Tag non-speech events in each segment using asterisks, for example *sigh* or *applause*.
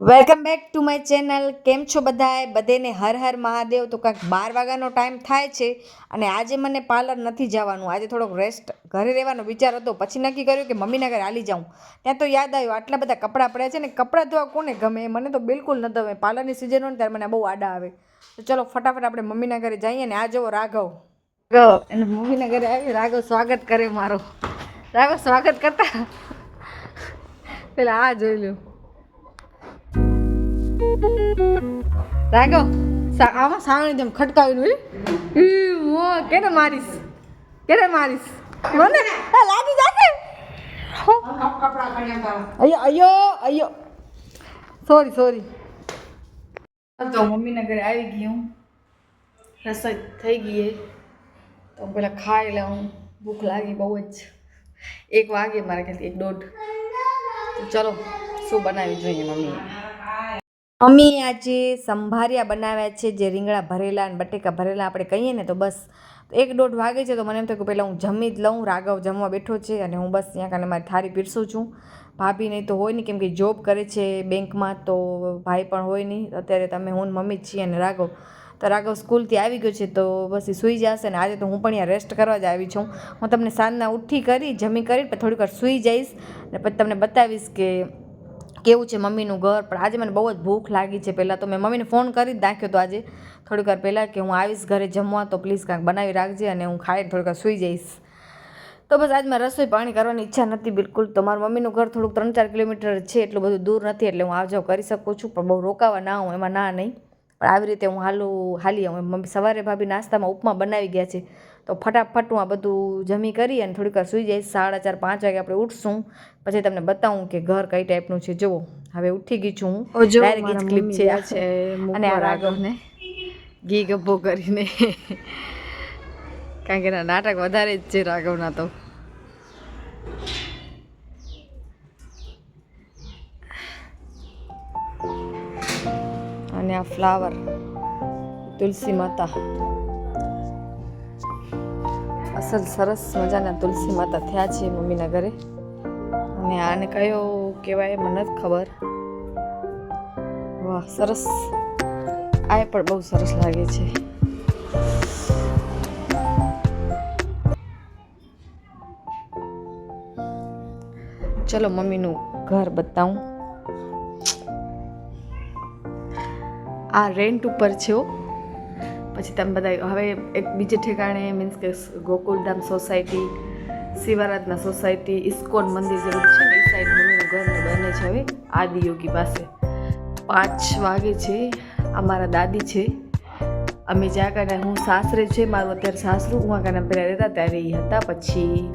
Welcome back to my channel. કેમ છો બધાએ બધેને હર હર મહાદેવ. તો કાંઈક બાર વાગ્યાનો ટાઈમ થાય છે અને આજે મને પાર્લર નથી જવાનું. આજે થોડોક રેસ્ટ ઘરે રહેવાનો વિચાર હતો. પછી નક્કી કર્યું કે મમ્મીના ઘરે હાલી જાઉં. ત્યાં તો યાદ આવ્યું, આટલા બધા કપડાં પડ્યા છે ને, કપડાં ધોવા કોને ગમે? મને તો બિલકુલ ન ગમે. પાર્લરની સિઝન હોય ને ત્યારે મને બહુ આડા આવે. તો ચલો, ફટાફટ આપણે મમ્મીના ઘરે જઈએ ને આ જુઓ રાઘવ. રાઘવ, એને મમ્મીના ઘરે આવી. રાઘવ સ્વાગત કરે મારો. રાઘવ સ્વાગત કરતા. પેલા આ જોઈ લ્યો. રાઘવ આમાં સાવણી જેમ ખટકાવીને મો, કેને મારીશ? કેને મારીશ? મને? લાગી જશે? અયો અયો અયો. સોરી સોરી તો મમ્મીના ઘરે આવી ગઈ હું. રસોઈ થઈ ગઈ તો હું પેલા ખાઈ લઉં. ભૂખ લાગી બહુ જ. એક વાગે મારા ખ્યાલથી એક દોઢ. તો ચલો, શું બનાવી જોઈએ મમ્મીએ? મમ્મી આજે સંભારિયા બનાવ્યા છે, જે રીંગણા ભરેલા અને બટેકા ભરેલા આપણે કહીએ ને તો બસ એક દોઢ વાગે છે તો મને એમ થયું કે પહેલાં હું જમી જ લઉં, રાઘવ જમવા બેઠો છે અને હું બસ ત્યાં કારણે મારી થાળી પીરસું છું. ભાભી નહીં તો હોય નહીં, કેમ કે જોબ કરે છે બેંકમાં તો ભાઈ પણ હોય નહીં. અત્યારે તમે હું મમ્મી જ છીએ અને રાઘવ, તો રાઘવ સ્કૂલથી આવી ગયો છે તો બસ એ સૂઈ જશે ને આજે તો હું પણ અહીંયા રેસ્ટ કરવા જ આવી છું. હું તમને સાંજના ઉઠી કરી, જમી કરી થોડીક વાર સૂઈ જઈશ ને પછી તમને બતાવીશ કે કેવું છે મમ્મીનું ઘર? પણ આજે મને બહુ જ ભૂખ લાગી છે. પહેલાં તો મેં મમ્મીને ફોન કરી જ નાખ્યો હતો આજે થોડીક વાર પહેલાં કે હું આવીશ ઘરે જમવા, તો પ્લીઝ કાંઈક બનાવી રાખજે અને હું ખાઈ થોડીક વાર સૂઈ જઈશ. તો બસ આજ મારે રસોઈ પાણી કરવાની ઈચ્છા નથી બિલકુલ. તો મારું મમ્મીનું ઘર થોડુંક ત્રણ ચાર કિલોમીટર છે, એટલું બધું દૂર નથી, એટલે હું આવ જાવ કરી શકું છું, પણ બહુ રોકાવા ના હું એમાં ના નહીં. પણ આવી રીતે હું હાલું, હાલી આવું. મમ્મી સવારે ભાભી નાસ્તામાં ઉપમા બનાવી ગયા છે. તો ફટાફટ હું આ બધું જમી કરી અને થોડીક વાર સૂઈ જઈશ. સાડા ચાર પાંચ વાગે આપણે ઉઠશું. પછી તમને બતાવું કે ઘર કઈ ટાઈપનું છે. જુઓ હવે ઉઠી ગઈ છું હું. ડાયરેક્ટ ક્લિપ છે આ. અને આ રાઘવને ઘી ગબ્બો કરીને. કારણ કે એના નાટક વધારે જ છે રાઘવના તો. અને આ ફ્લાવર તુલસી માતા. અસલ સરસ મજાના તુલસી માતા થયા છે મમ્મીના ઘરે. અને આને કયો કહેવાય મને નથી ખબર. વાહ, સરસ. આ પણ બહુ સરસ લાગે છે. ચલો મમ્મીનું ઘર બતાવું. આ રેન્ટ ઉપર છે. પછી તમે બધા હવે એક બીજે ઠેકાણે મીન્સ કે Gokuldham society Shivaradhana society ISKCON મંદિર જેવું છે ને એ સાઈડ મમ્મીનું ઘર બને છે હવે આદિયોગી પાસે. પાંચ વાગે છે, અમારા દાદી છે. અમે જ્યાં કારણે હું સાસરે છે, મારું અત્યારે સાસરું, હું કારણે પહેલાં રહેતા ત્યારે એ હતા. પછી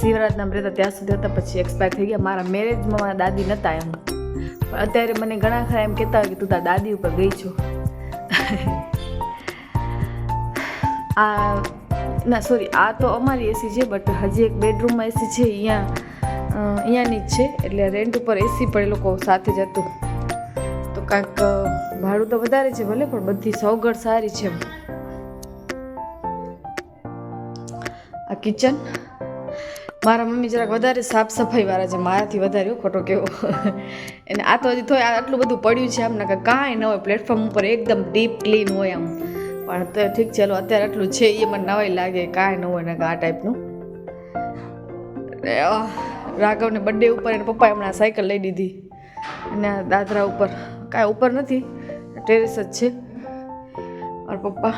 શિવરાજના રહેતા ત્યાં સુધી હતા, પછી એક્સપાયર થઈ ગયા. મારા મેરેજમાં મારા દાદી નહોતા એમ. પણ અત્યારે મને ઘણા ખરા એમ કહેતા હોય કે તું તારા દાદી ઉપર ગઈ છો. આ ના સોરી આ તો અમારી એસી છે બટ હજી એક બેડરૂમમાં એસી છે, અહીંયા અહીંયાની જ છે, એટલે રેન્ટ ઉપર એસી પણ એ લોકો સાથે જ હતું. તો કાંઈક ભાડું તો વધારે છે ભલે, પણ બધી સવગડ સારી છે આ કિચન મારા મમ્મી જરાક વધારે સાફ સફાઈ વાળા છે, મારાથી વધારે ખોટો કેવો. *laughs* એને આ તો હજી થોય આટલું બધું પડ્યું છે, આમ કે કાંઈ ન હોય પ્લેટફોર્મ ઉપર એકદમ ડીપ ક્લીન હોય આમ. પણ તો ઠીક ચલો અત્યારે આટલું છે એ મને નવાઈ લાગે, કાંઈ ન હોય ને આ ટાઈપનું રાઘવને બર્થડે ઉપર એને પપ્પાએ હમણાં સાયકલ લઈ દીધી. અને દાદરા ઉપર. કાંઈ ઉપર નથી ટેરેસ જ છે. મારા પપ્પા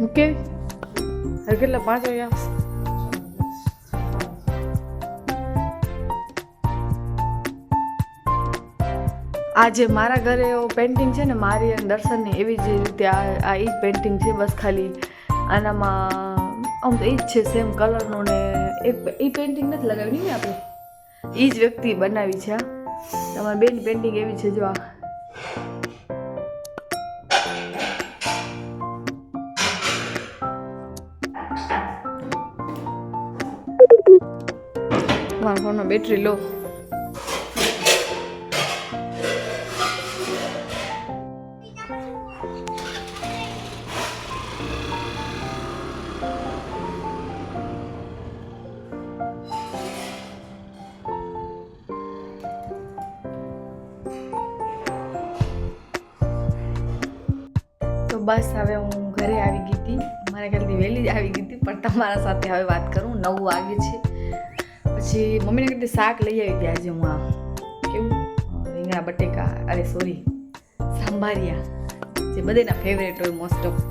મૂકે. હવે કેટલા? પાંચ વાગ્યા? આજે મારા ઘરે એવો પેઇન્ટિંગ છે ને મારી અને દર્શનની એવી જ રીતે આ એ જ પેઇન્ટિંગ છે બસ ખાલી. આનામાં આમ તો એ જ છે સેમ કલરનું ને એ પેઇન્ટિંગ નથી લગાવી ને આપણે? એ જ વ્યક્તિ બનાવી છે આ તમારી બેન પેઇન્ટિંગ એવી છે જો આ. મારા ફોનમાં બેટરી લો. બસ હવે હું ઘરે આવી ગઈ હતી. મારા ઘરથી વહેલી જ આવી ગઈ હતી, પણ તમારા સાથે હવે વાત કરું. નવું વાગે છે. પછી મમ્મીને કીધું શાક લઈ આવી હતી આજે હું આ. કેવું? રીંગણા, બટેકા, અરે સોરી સાંભારિયા, જે બધાના ફેવરેટ હોય મોસ્ટ ઓફ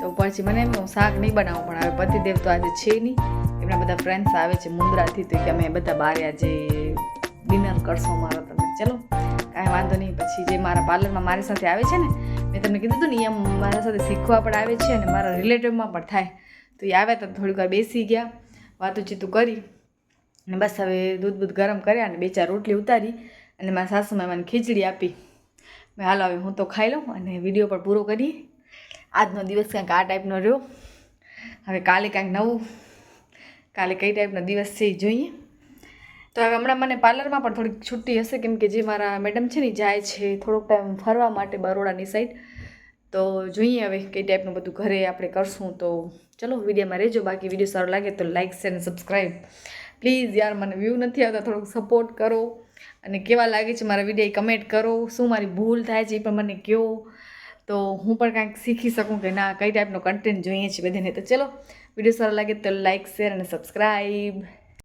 તો પછી મને એમ શાક નહીં બનાવવું પણ હવે પતિદેવ તો આજે છે નહીં. એમના બધા ફ્રેન્ડ્સ આવે છે મુંદ્રાથી તો કે અમે બધા બહાર આજે ડિનર કરશો મારો તમે ચલો, કાંઈ વાંધો નહીં. પછી જે મારા પાર્લરમાં મારી સાથે આવે છે ને, મેં તમને કીધું હતું ને, એમ મારા સાથે શીખવા પણ આવે છે અને મારા રિલેટિવમાં પણ થાય. તો એ આવ્યા તો થોડીક વાર બેસી ગયા વાતું ચીતું કરી. અને બસ હવે દૂધ બૂધ ગરમ કર્યા અને બે ચાર રોટલી ઉતારી અને મારા સાસુમાં મને ખીચડી આપી. મેં હાલો હવે હું તો ખાઈ લઉં અને વીડિયો પણ પૂરો કરી આજનો દિવસ કંઈક આ ટાઈપનો રહ્યો. હવે કાલે કાંઈક નવું. કાલે કઈ ટાઈપનો દિવસ છે એ જોઈએ. તો હવે હમણાં મને પાર્લરમાં પણ થોડીક છુટ્ટી હશે કેમ કે જે મારા મેડમ છે ને જાય છે થોડોક ટાઈમ ફરવા માટે બરોડાની સાઈડ તો જોઈએ હવે કઈ ટાઈપનું બધું ઘરે આપણે કરશું તો ચલો વિડીયોમાં રહેજો. બાકી વીડિયો સારો લાગે તો લાઇક શેર અને સબસ્ક્રાઈબ પ્લીઝ યાર, મને વ્યૂ નથી આવતા, થોડુંક સપોર્ટ કરો. અને કેવા લાગે છે મારા વીડિયો કમેન્ટ કરો. શું મારી ભૂલ થાય છે એ પણ મને કહો તો હું પણ કાંઈક શીખી શકું કે ના, કઈ ટાઈપનો કન્ટેન્ટ જોઈએ છે બધાને. તો ચલો વીડિયો સારો લાગે તો લાઇક શેર અને સબસ્ક્રાઈબ